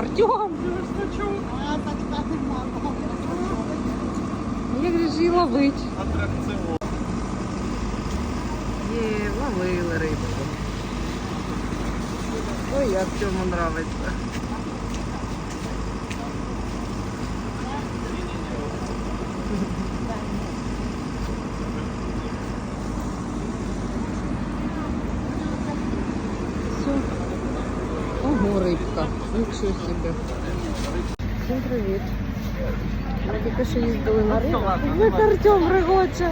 Артем! Як же ж її ловить? Атракціон. Є, ловили рибку. Ой, Артему нравится. Все. Ого, рибка. Нічого собі. Всім привіт. Ми тільки що їздили на рибу. Як Артем ригоче.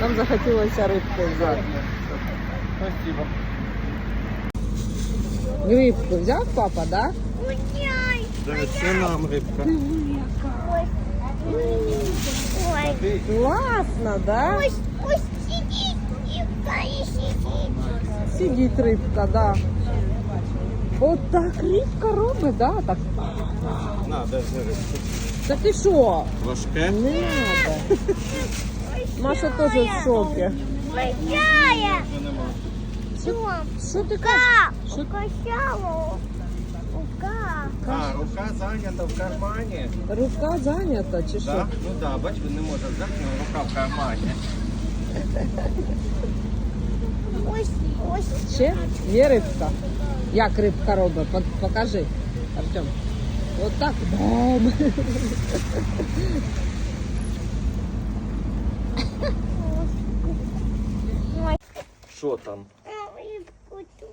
Нам захотілося рибку взяти. Спасибо. Рибку взяв папа, да? Дивись, це нам рибка. Ой, Класно, да? ось, ось сидіть. Сидить рибка, да. От так рибка робить, да? Так. На, держи рибку. Та ти що? Важке. Не надо. Маша теж в шокі. Большая. Що? Що ти кажеш? Що? Рука. А, рука зайнята в кармані. Рука зайнята чи що? Да? Ну да, бач, він не може взяти, у нього рука в кармані. Ось, ось. Ще? Є рибка? Як рибка робить? Покажи, Артем. От так. Бам. Що там? рибку там.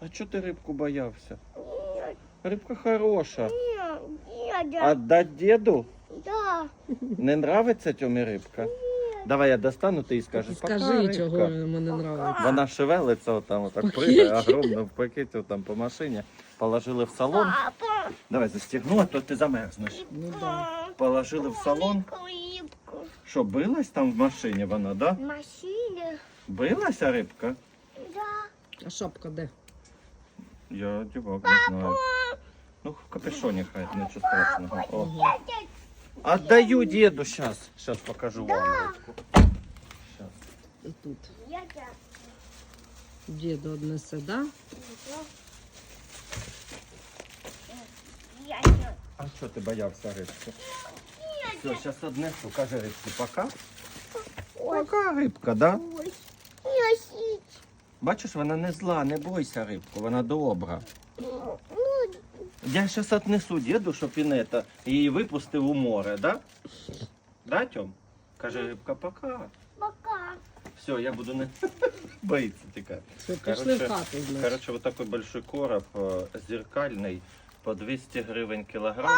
А чого ти рибку боявся? Рибка хороша. нет, нет, Отдать деду? да. Не нравиться Тьомі рибка? Давай я достану, ти і скажеш. Скажи, рибка». чого не подобається. Вона шевелиться отам, отак пригає, огромно в пакеті там по машині. Положили в салон. Папа. Давай застігну, а то ти замерзнеш. Ну да. Положили в салон. Що, билась там в машині вона, да? В машине. Билася рибка? Да. А шапка де? Я дівок не знаю. Ну, в капюшоні хай, нічого страшного. О. Отдаю деду сейчас. Сейчас покажу вам. Щас. І тут. Діду однесе, да? А що ти боявся рибки? Все, зараз однесу, каже рибці, пока. Пока рибка, да? Бачиш, вона не зла, не бойся рибку, вона добра. Ну, Я зараз отнесу діду, щоб він это, її випустив у море, да? Да, Тьом? Каже рибка, пока. пока. Все, я буду не боїться тікати. Все, пішли Короче, в хату, значить. Короче, вот такой большой короб э, зеркальный по 200 гривен килограмм.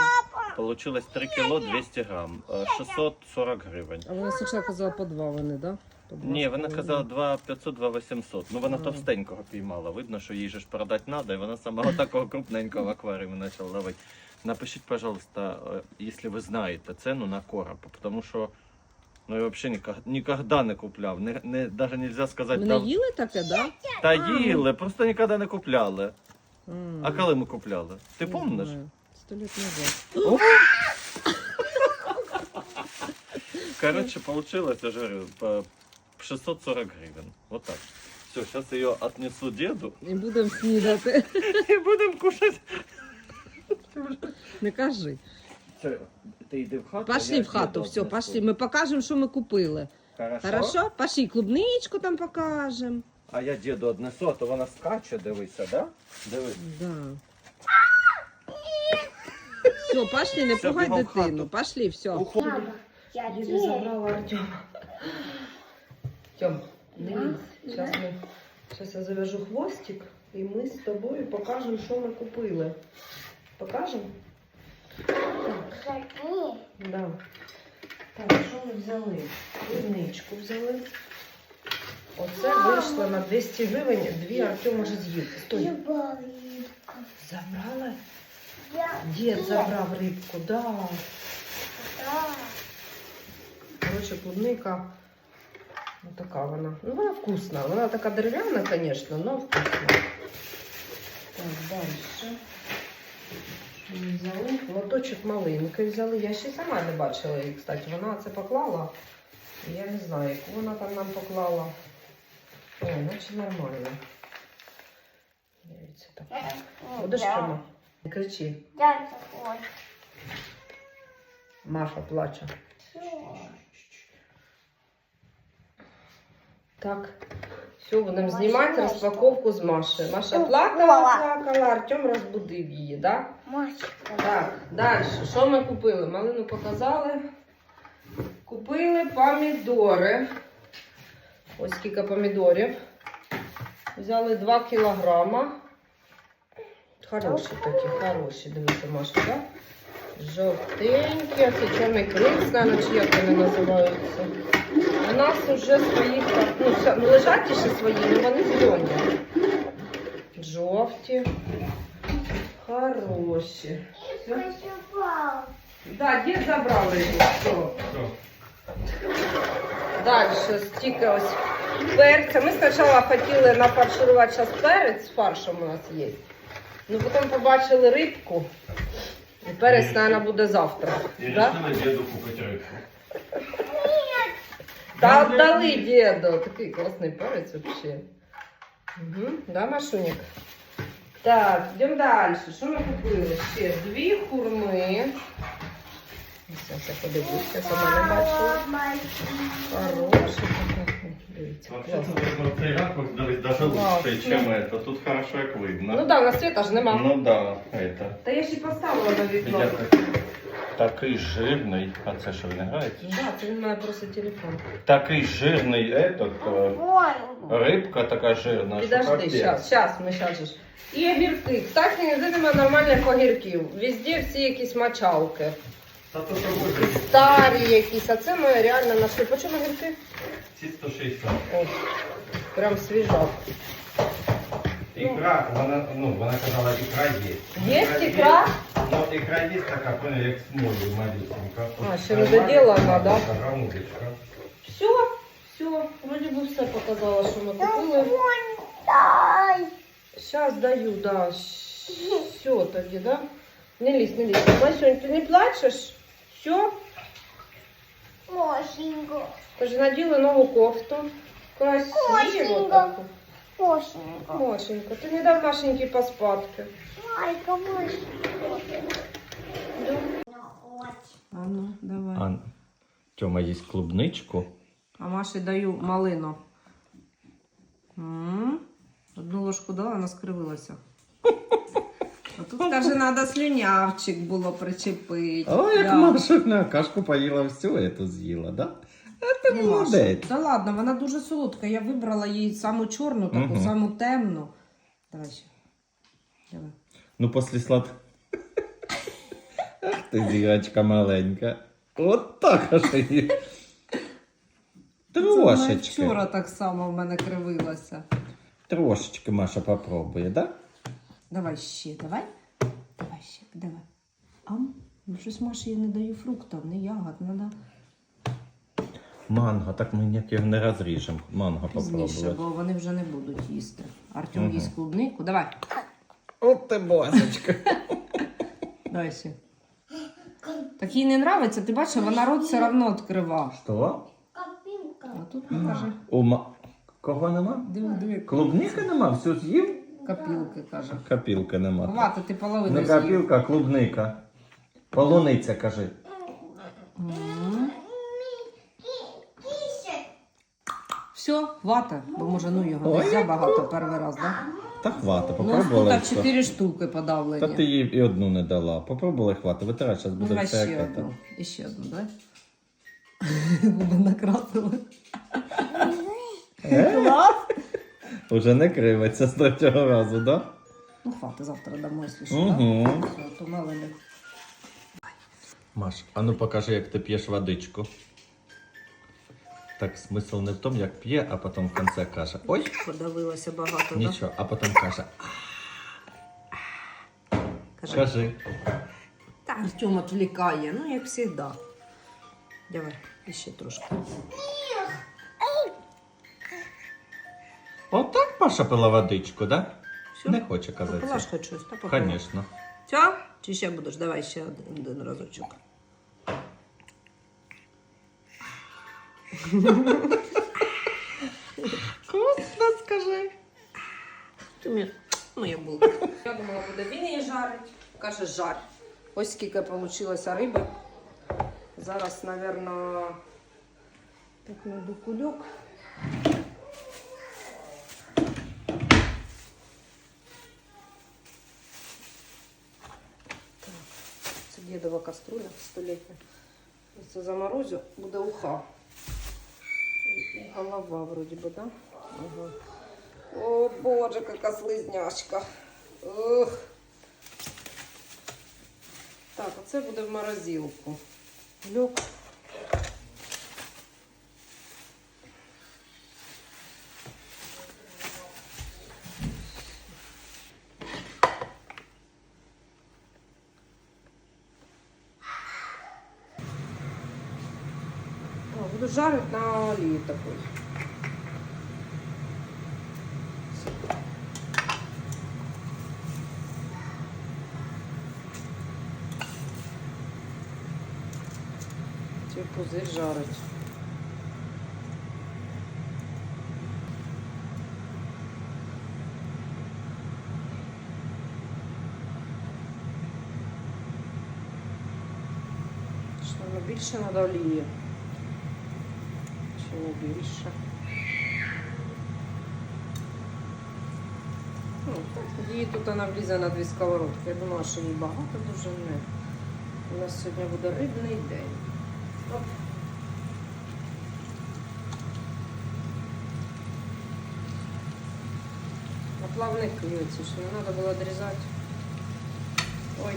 Получилось 3 кило 200 грамм. Э, 640 гривень. А вона спочатку казала по два вони, да? По Ні, вона казала 2 500, 2 800. Ну вона товстенького піймала. Видно, що їй же ж продати треба, і вона самого такого крупненького в акваріумі почала ловити. Напишіть, пожалуйста, э, если ви знаєте ціну на короб, тому що ну я взагалі ніколи не купляв. Не, не, даже нельзя сказати, Ми не їли таке, да? та їли, просто ніколи не купляли. М, А коли ми купляли? Ти помниш? Сто лет назад. О! Короче, получилось, я говорю, 640 гривен. Вот так. Все, сейчас ее отнесу деду І будемо снідати. и будем кушать. Не кажи. Все, ты иди в хату. Пошли в хату, все, пошли. Ми покажемо, що ми купили. Хорошо? Хорошо? Пошли, клубничку там покажемо. А я деду однесу, а то вона скаче, дивися, да? Дивись. Да. Все, пошли, не Все, пугай бігом в дитину. Пошли, все. Уходимо. Я Діду забрала Артема. Тьом, дивись, зараз ми зараз я завяжу хвостик і ми з тобою покажемо, що ми купили. Покажемо? Да. Так, що ми взяли? Клубничку взяли. Оце вийшло на 200 гривень, дві Артем може з'їсти. Стой, забрала? Дід забрав рибку, да. Коротше, клубника. Ну, така вона. Ну, вона вкусна. Вона така дерев'яна, звісно, але вкусна. Так, далі. Взяли лоточок малинки взяли. Я ще сама не бачила її, кстати. Вона це поклала. Я не знаю, яку вона там нам поклала. О, наче нормально. Дивіться. Так. Будеш Тьома? Не кричи. Да, такой. Маша плаче. Так, все, будемо Маша знімати розпаковку з Машею. Маша плакала, плакала, Артем розбудив її, да? Мальчик. Так, далі. Що ми купили? Малину показали. Купили помідори. Ось скільки помідорів. Взяли 2 кілограма. Хороші такі, хороші. Дивіться, Маша, так? Жовтенькі, це чорний крик, знаю, чи як вони називаються. У нас вже свої, ну, лежать ще свої, але вони зелені. Жовті. Хороші. Все. Да, дід забрав. Все. Далі стільки ось перця. Ми спочатку хотіли нафарширувати зараз перець з фаршем у нас є. Ну потім побачили рибку. І перець, буде завтра. Да? на діду купити рибку. Та віддали діду. Такий класний перець взагалі. Угу. Да, Машунік? Так, йдемо далі. Що ми купили? Ще дві хурми. Зараз я подивлюся, сама не бачила. Хороший такий. Дивіться, класно. цей ракурс навіть даже Класно. лучше, чем это. Тут хорошо як видно. Ну да, на світа ж нема. Ну да, это. Та я ще й поставила на вікно. Я так- такий жирний, а це що не грається? Да, це він мене просто телефон. Такий жирний этот, е, Вон. рибка така жирна, що Підожди, капець. щас, щас, ми щас же ж. І огірки. Кстати, ніде немає нормальних огірків. Везде всі якісь мочалки. Та то що буде? Старі якісь, а це ми реально нашли. По чому огірки? Ці 160. О, прям свіжак. Ікра, вона, ну, вона казала, ікра є. Є ікра? Ну, ікра є така, понял, як смолі малюсенька. А, ще не доділана, да? Така музичка. Все, все, вроді би все показала, що ми купили. Вон, дай. Сейчас даю, да. Все тоді, да? Не лізь, не лізь. Масюнь, ти не плачеш? Все? Машенька. Каже, наділи нову кофту. Красиво Машенька. таку. Машенька. Машенька, ти не дав Машеньки поспадки. Майка, Машенька. А ну, давай. А, Тьома їсть клубничку. А Маші даю малину. М, Одну ложку дала, вона скривилася. А тут, каже, треба слюнявчик було причепити. О, як Да. Маша на кашку поїла всю эту з'їла, да? А ти Маша, молодець. Та ладно, вона дуже солодка. Я вибрала їй саму чорну, таку, Мгм. саму темну. Давай ще. Давай. Ну, після слад... Ах ти, зірочка маленька. От так аж її. Це вона Трошечки. вчора так само в мене кривилася. Трошечки Маша попробує, да? Давай ще, давай. Давай ще, давай. Ам, ну щось Маші я не даю фруктів, не ягод, треба Манго, так ми ніяк його не розріжемо. Манго пізніше, попробувати. бо вони вже не будуть їсти. Артем Мгм. їсть клубнику. Давай. От ти босочка. Давай ще. Так їй не подобається, ти бачиш, вона рот все одно відкрива. Що? Копилка. А тут. У ма... Кого нема? Диви, диви. Клубника нема, все з'їв? Копілки, каже. Копілки нема. Хвати, ти половину Не з'їв. копілка, а клубника. Полуниця, кажи. М. Все, хвата, бо може ну його Ой, нельзя багато перший раз, да? Та хвата, Ну, попробувала. так і все. 4 штуки Та ти їй і одну не дала. Попробувала хвата. Витирай, зараз Ну, буде давай все ще одну. І ще одну, давай. Буде накрасили. Е? Клас. Уже не кривиться з третього разу, да? Ну, хвати завтра дамо, якщо що, да? Угу. Все, то малини. Маш, а ну покажи, як ти п'єш водичку. Так, смисл не в тому, як п'є, а потім в кінці каже. Ой, Подавилося багато, да? нічого, а потім каже. Кажи. Кажи. Та Артем відвлікає, ну, як завжди. Давай, ще трошки. Маша пила водичку, да? Все? Не хоче казати. Попила ж хоч щось, та попила. Звісно. Все? Чи ще будеш? Давай ще один, один разочок. Вкусно, скажи. Ти мені моя булка. Я думала, буде він її жарить. Каже, жарь. Ось скільки вийшло риби. Зараз, мабуть, так найду кульок. Дідова каструля столітня. Це заморозю, буде уха. І голова вроді би, да? Ага. О, боже, яка слизняшка. Ух. Так, оце буде в морозилку. Люк. Буду жарить на олії такой. Цей пузир жарить. Більше треба олії? Не більше? Ну, її тут вона влізе на дві сковородки. Я думала, що їй багато дуже не. У нас сьогодні буде рибний день. Оп. А плавники оці, що не треба було відрізати. Ой.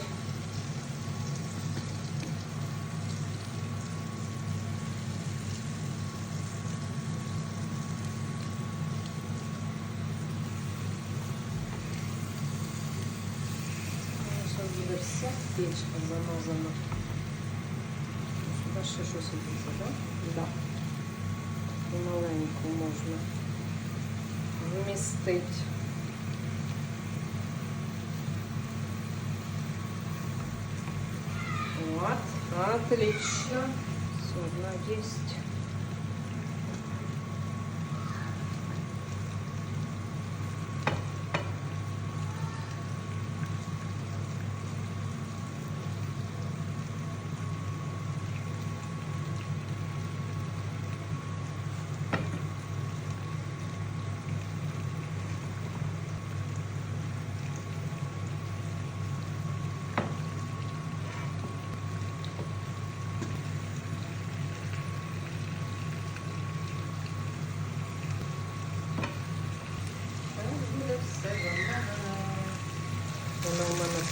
Печка замазана. Сюди ще щось буде, так? Да? Да. Маленьку можна вмістити. Вот, отлично. Все, одна есть.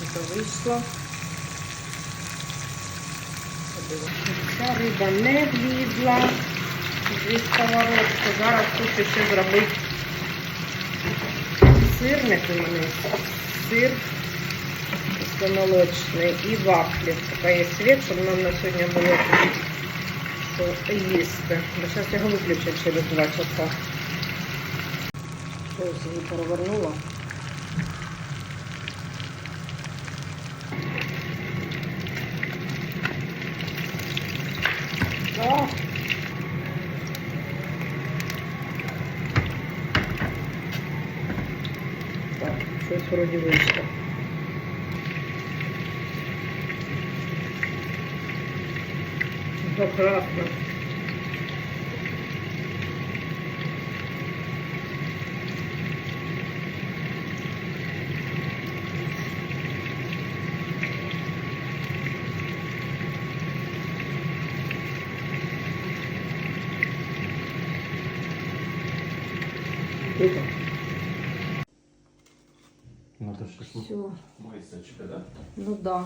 У вийшло. Ця риба не влізла. Дві сковородки. Зараз тут ще зробити сирник у мене. Сир кисломолочний і вафлі. Така є світ, щоб нам на сьогодні було їсти. Бо зараз його виключать через два часа. Ось її перевернула. О! Так, щось вроді вийшло. Прекрасно. Ну то що Все. Мисочка, да? Ну да,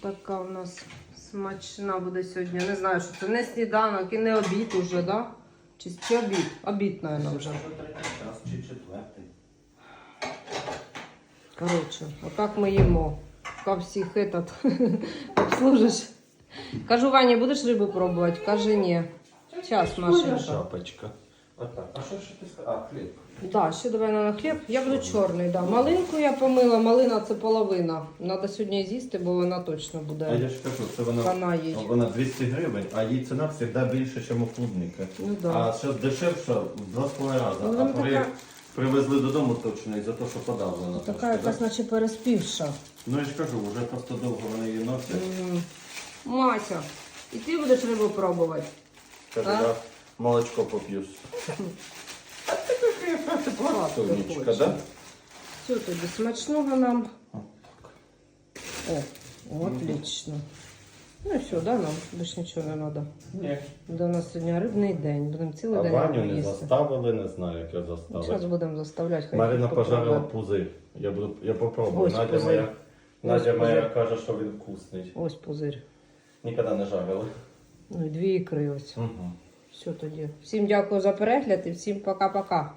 така у нас смачна буде сьогодні. Не знаю, що це не сніданок і не обід уже, да? Чи, чи обід? Обід, мабуть, вже. третій час чи четвертий. Коротше, отак ми їмо. Поки всіх этот обслужиш. Кажу, Ваня, будеш рибу пробувати? Каже, ні. Час, Машенька. Шапочка. Отак. А що ж ти сказав? А, хліб. Да, ще давай на хліб. Я буду чорний, да. Малинку я помила, малина це половина. Треба сьогодні з'їсти, бо вона точно А буде я ж кажу, це вона, їй. вона 200 гривень, а її ціна завжди більше, ніж у клубника. Ну да. А що дешевше в два з половиною рази. Ну, а вона при, така- Привезли додому точно із-за того, що подавлено. Така трошки, якась да? наче переспівша. Ну я ж кажу, вже просто довго вони її носять. М. Мася, і ти будеш рибу пробувати? Каже, А? я молочко поп'ю. Сонечка, да? Все тобі смачного нам. О, отлично. Ну і все, да, нам більше нічого не треба. Ні. До нас сьогодні рибний день. Будемо цілий А день Ваню не їсти. заставили, не знаю, як я Зараз заставив. будемо заставляти. хай Марина попробує. пожарила пузир. Я буду, я попробую. Ось Надя пузир. моя, Надя Ось моя пузир. каже, що він вкусний. Ось пузир. Ніколи не жарила. Ну і дві ікри ось. Угу. Все тоді. Всім дякую за перегляд і всім пока-пока.